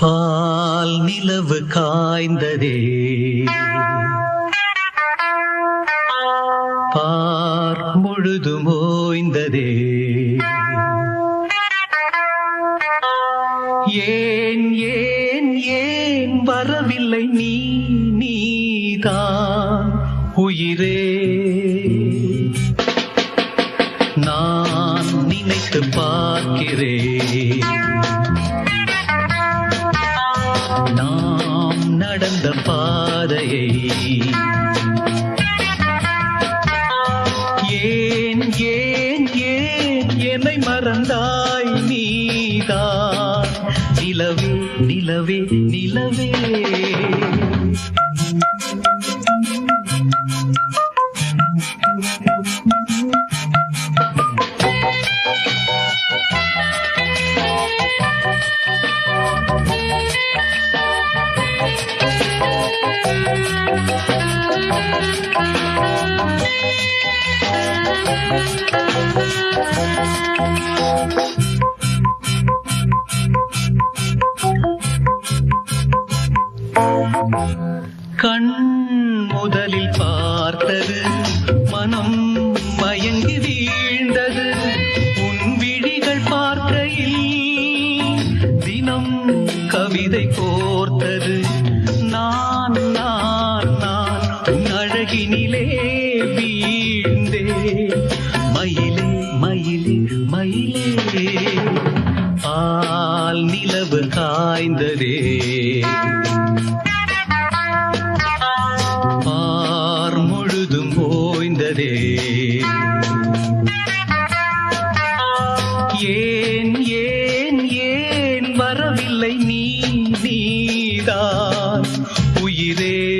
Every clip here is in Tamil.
பால் நிலவு காய்ந்ததே. பார் முழுது மோய்ந்ததே. ஏன் ஏன் ஏன் வரவில்லை நீ நீதான் உயிரே. நான் நினைத்து பார்க்கிறேன். நாம் நடந்த பாதையை ஏன் ஏன் ஏன் என்னை மறந்தாய் நீதான்? நிலவே நிலவே நிலவே. கண் முதலில் பார்த்தது மனம் மயங்கி வீழ்ந்தது. உன் விழிகள் பார்க்கையில் தினம் கவிதை கோர்த்தது. நான் நான் நான் உன் அழகினிலே வீழ்ந்தே. மயிலே மயிலே மயிலே பால் நிலவு காய்ந்ததே. ஏன் ஏன் ஏன் வரவில்லை நீ நீதான் உயிரே?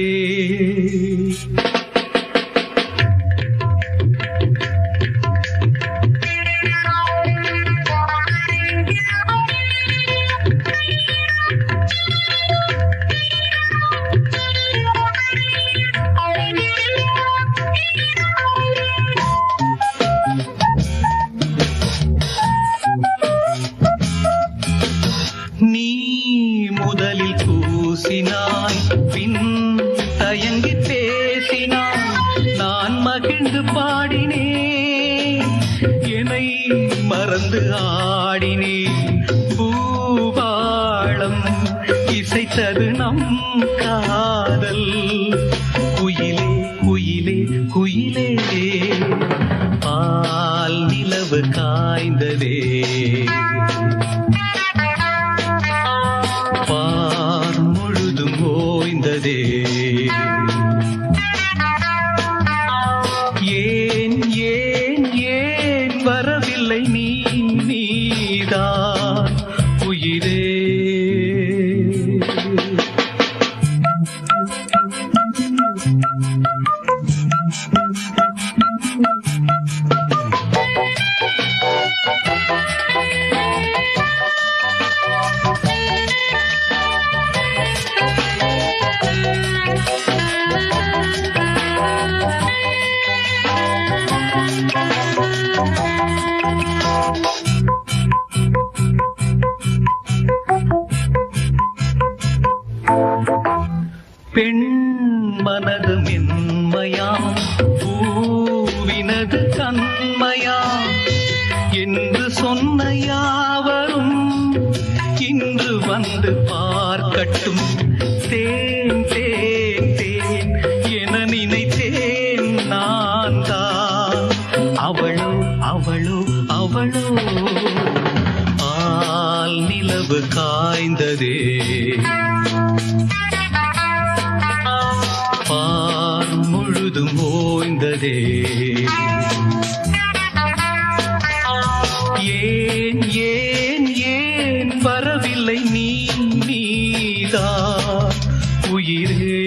நான் மகிழ்ந்து பாடினேன். என்னை மறந்து ஆடினேன். பூவாளம் இசைத்தது நம் காதல். குயிலே குயிலே குயிலே. பால் நிலவு காய்ந்ததே. பார் முழுதும் ஓய்ந்ததே. பெண் மனது மென்மையாம் பூவினது தன்மையாம் என்று சொன்ன யாவரும் இன்று வந்து பார்க்கட்டும். தேன் தேன் தேன் என நினைத்தேன் நான் தான் அவளோ அவளோ அவளோ. ஆல் நிலவு காய்ந்ததே. இருந்ததே ஏன் ஏன் ஏன் வரவில்லை நீ நீதா? உயிரே